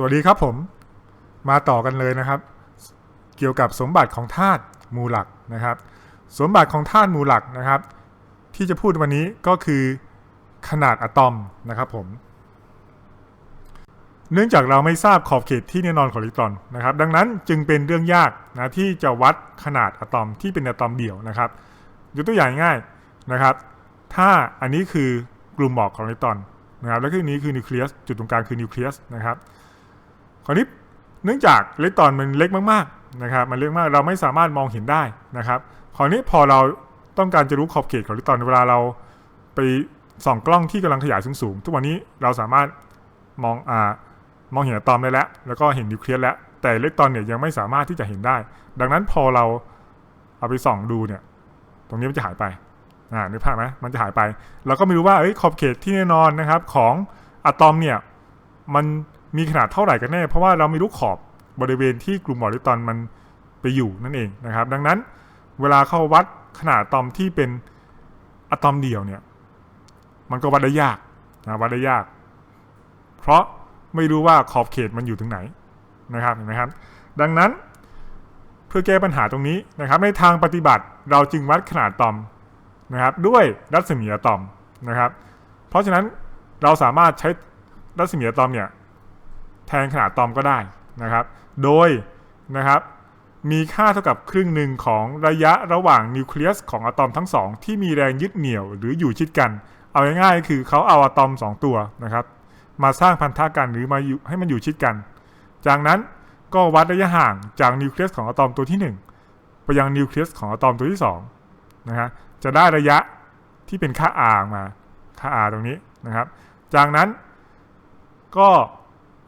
สวัสดีครับผมมาต่อกันเลยนะครับ เกี่ยวกับสมบัติของธาตุหมู่หลักนะครับ สมบัติของธาตุหมู่หลักนะครับ ที่จะพูดวันนี้ก็คือขนาดอะตอมนะครับผมเนื่องจากเราไม่ทราบขอบเขตที่แน่นอนของอิเล็กตรอนนะครับ ดังนั้นจึงเป็นเรื่องยากนะที่จะวัดขนาดอะตอมที่เป็นอะตอมเดี่ยวนะครับยกตัวอย่างง่ายนะครับ ถ้าอันนี้คือกลุ่มหมอกของอิเล็กตรอนนะครับ และที่นี้คือนิวเคลียสจุดตรงกลางคือนิวเคลียสนะครับ คราวนี้เนื่องจากอิเล็กตรอนมันเล็กมากๆนะครับมันเล็กมากเราไม่สามารถมองเห็นได้นะครับคราวนี้พอเราต้องการจะรู้ขอบเขตของอิเล็กตรอนเวลาเราไปส่องกล้องที่กำลังขยายสูงๆทุกวันนี้เราสามารถมองอ่ามองเห็นอะตอมได้แล้ว แล้วก็เห็นนิวเคลียสแล้วแต่อิเล็กตรอนเนี่ยยังไม่สามารถที่จะเห็นได้ ดังนั้นพอเราเอาไปส่องดูเนี่ย ตรงนี้มันจะหายไปอ่านึกภาพไหมมันจะหายไป เราก็ไม่รู้ว่าเอ้ยขอบเขตที่แน่นอนนะครับ ของอะตอมเนี่ยมัน มีขนาดเท่าไหร่กันแน่ เพราะว่าเราไม่รู้ขอบบริเวณที่กลุ่มหมอลิตอนมันไปอยู่นั่นเองนะครับ ดังนั้นเวลาเข้าวัดขนาดอะตอมที่เป็นอะตอมเดี่ยวเนี่ยมันก็วัดได้ยากนะวัดได้ยาก เพราะไม่รู้ว่าขอบเขตมันอยู่ตรงไหนนะครับเห็นไหมครับ ดังนั้นเพื่อแก้ปัญหาตรงนี้นะครับ ในทางปฏิบัติเราจึงวัดขนาดอะตอมนะครับ ด้วยรัศมีอะตอมนะครับ เพราะฉะนั้นเราสามารถใช้รัศมีอะตอมเนี่ย แทนขนาดอะตอมก็ได้นะครับ โดยนะครับมีค่าเท่ากับครึ่งหนึ่งของระยะระหว่างนิวเคลียสของอะตอมทั้งสองที่มีแรงยึดเหนี่ยวหรืออยู่ชิดกัน เอาง่ายๆคือเขาเอาอะตอมสองตัวนะครับ มาสร้างพันธะกันหรือมาอให้มันอยู่ชิดกัน จากนั้นก็วัดระยะห่างจากนิวเคลียสของอะตอมตัวที่ 1 ไปยังนิวเคลียสของอะตอมตัวที่2นะฮะจะได้ระยะที่เป็นค่า r มาค่า r ตรงนี้นะครับ จากนั้นก็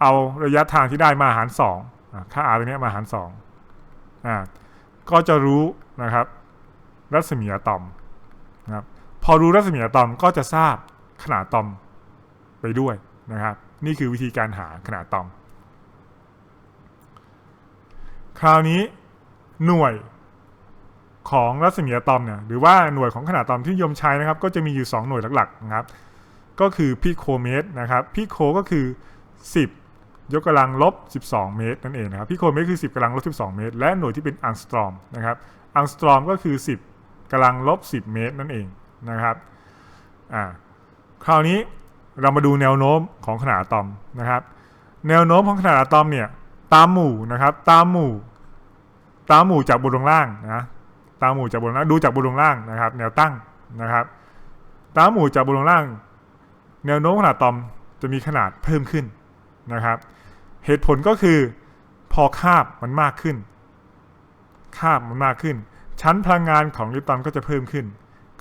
เอาระยะทางที่ได้มาหาร2อะค่า r ตรงนี้มาหาร2อ่าก็จะรู้นะครับ รัศมีอะตอมนะครับพอรู้รัศมีอะตอมก็จะทราบขนาดตอมไปด้วยนะครับ นี่คือวิธีการหาขนาดตอม คราวนี้หน่วยของรัศมีอะตอมเนี่ยหรือว่าหน่วยของขนาดตอมที่ยมใช้นะครับ ก็จะมีอยู่ 2 หน่วยหลักๆนะครับ ก็คือพิโคเมตรนะครับพิโคก็คือ 10 ยกกำลังลบ 12 เมตรนั่นเองนะครับพิโคเมตรคือ 10กำลังลบ 12 เมตร และหน่วยที่เป็นอังสตรอมนะครับอังสตรอมก็คือ 10กำลังลบ 10 เมตรนั่นเองนะครับอ่าคราวนี้เรามาดูแนวโน้มของขนาดอะตอมนะครับ แนวโน้มของขนาดอะตอมเนี่ยตามหมู่นะครับ ตามหมู่ ตามหมู่จากบนลงล่างนะตามหมู่จากบนล่างดูจากบนลงล่างนะครับ แนวตั้งนะครับ ตามหมู่จากบนลงล่าง แนวโน้มขนาดอะตอมจะมีขนาดเพิ่มขึ้นนะครับ เหตุผลก็คือ พอคาบมันมากขึ้น คาบมันมากขึ้น ชั้นพลังงานของอิเล็กตรอนก็จะเพิ่มขึ้น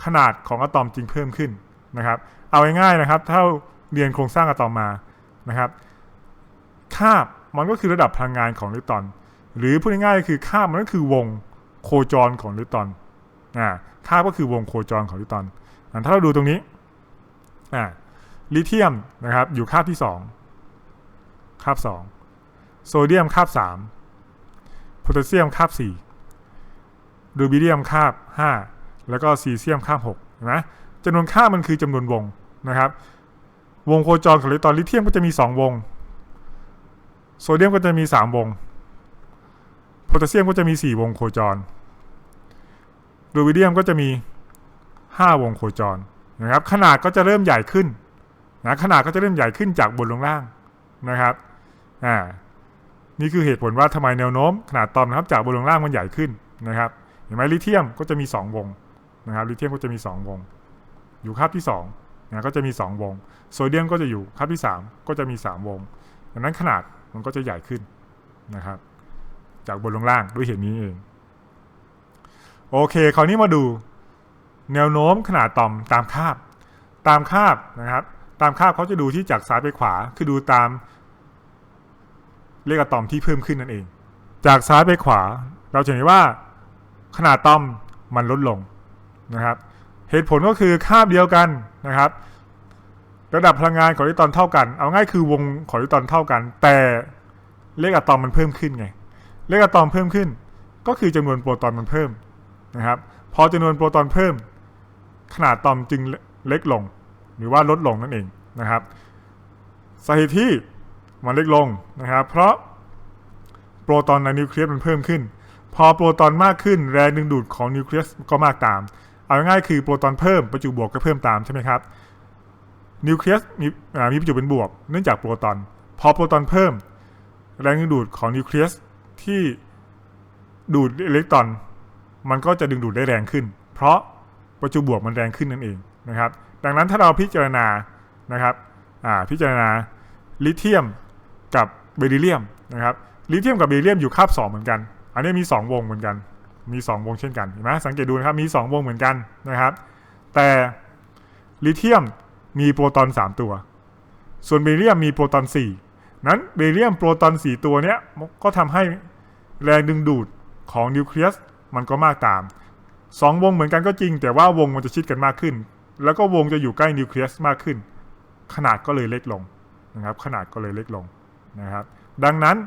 ขนาดของอะตอมจึงเพิ่มขึ้นนะครับ เอาง่ายๆนะครับ ถ้าเรียนโครงสร้างอะตอมมานะครับ คาบมันก็คือระดับพลังงานของอิเล็กตรอน หรือพูดง่ายๆคือคาบมันก็คือวงโคจรของอิเล็กตรอนอ่าคาบก็คือวงโคจรของอิเล็กตรอนอ่าถ้าเราดูตรงนี้อ่าลิเธียมนะครับ อยู่คาบที่สองคาบสอง โซเดียมคาบสามโพแทสเซียมคาบสี่รูบิเดียมคาบห้าแล้วก็ซีเซียมคาบหกเห็นไหมจำนวนคาบมันคือจำนวนวงนะครับ วงโคจรของอิเล็กตรอนลิเธียมก็จะมีสองวง โซเดียมก็จะมี 3 วง โพแทสเซียมก็จะมี 4 วงโคจร รูบิเดียมก็จะมี 5 วงโคจรนะครับ ขนาดก็จะเริ่มใหญ่ขึ้นนะขนาดก็จะเริ่มใหญ่ขึ้นจากบนลงล่างนะครับ อ่า นี่คือเหตุผลว่าทำไมแนวโน้มขนาดตอมนะครับจากบนลงล่างมันใหญ่ขึ้นนะครับเห็นไหมลิเธียมก็จะมี 2 วงนะครับลิเธียมก็จะมี 2 วง อยู่คาบที่2นะก็จะมี 2 วง โซเดียมก็จะอยู่คาบที่ 3 ก็จะมี 3 วงดังนั้นขนาดมันก็จะใหญ่ขึ้นนะครับ จากบนลงล่างด้วยเหตุนี้เอง โอเค คราวนี้มาดู แนวโน้มขนาดต่อมตามคาบ ตามคาบนะครับ ตามคาบเขาจะดูที่จากซ้ายไปขวาคือดูตาม เลขอะตอมที่เพิ่มขึ้นนั่นเอง จากซ้ายไปขวา เราจะเห็นว่าขนาดตอมมันลดลงนะครับ เหตุผลก็คือคาบเดียวกันนะครับ ระดับพลังงานของอิเล็กตรอนเท่ากัน เอาง่ายคือวงของอิเล็กตรอนเท่ากัน แต่เลขอะตอมมันเพิ่มขึ้นไง เลขอะตอมเพิ่มขึ้น ก็คือจำนวนโปรตอนมันเพิ่มนะครับ พอจำนวนโปรตอนเพิ่ม ขนาดอะตอมจึงเล็กลง หรือว่าลดลงนั่นเองนะครับสาเหตุที่ มันเล็กลงนะครับ เพราะโปรตอนในนิวเคลียสมันเพิ่มขึ้น พอโปรตอนมากขึ้นแรงดึงดูดของนิวเคลียสก็มากตาม เอาง่ายคือโปรตอนเพิ่มประจุบวกก็เพิ่มตามใช่ไหมครับนิวเคลียสมีมีประจุเป็นบวก เนื่องจากโปรตอน พอโปรตอนเพิ่ม แรงดึงดูดของนิวเคลียสที่ดูดอิเล็กตรอน มันก็จะดึงดูดได้แรงขึ้น เพราะประจุบวกมันแรงขึ้นนั่นเองนะครับ ดังนั้นถ้าเราพิจารณานะครับอ่าพิจารณาลิเธียม กับเบริเลียมนะครับลิเธียมกับเบริเลียมอยู่คาบ2เหมือนกัน อันนี้มี 2 วงเหมือนกัน มี 2 วงเช่นกันเห็นไหมสังเกตดูนะครับมี 2 วงเหมือนกันนะครับ แต่ลิเธียมมีโปรตอน 3 ตัว ส่วนเบริเลียมมีโปรตอน 4 นั้นเบริเลียมโปรตอน 4 ตัวเนี้ยก็ทำให้แรงดึงดูดของนิวเคลียสมันก็มากตามสองวงเหมือนกันก็จริง แต่ว่าวงมันจะชิดกันมากขึ้น แล้วก็วงจะอยู่ใกล้นิวเคลียสมากขึ้น ขนาดก็เลยเล็กลงนะครับขนาดก็เลยเล็กลง นะครับ ดังนั้น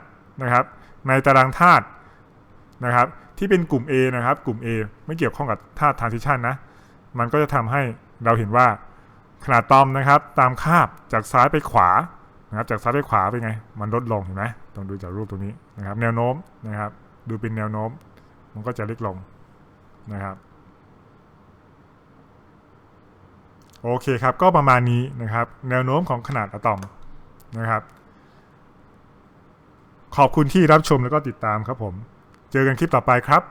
นะครับในตารางธาตุนะครับที่เป็นกลุ่ม A นะครับ กลุ่ม A ไม่เกี่ยวข้องกับธาตุ transition นะ มันก็จะทำให้เราเห็นว่าขนาดตอมนะครับ ตามคาบจากซ้ายไปขวานะครับ จากซ้ายไปขวาเป็นไง มันลดลงเห็นไหมต้องดูจากรูปตรงนี้นะครับ แนวโน้มนะครับ ดูเป็นแนวโน้ม มันก็จะเล็กลงนะครับ โอเคครับ ก็ประมาณนี้นะครับ แนวโน้มของขนาดอะตอมนะครับ ขอบคุณที่รับชมแล้วก็ติดตามครับผม เจอกันคลิปต่อไปครับ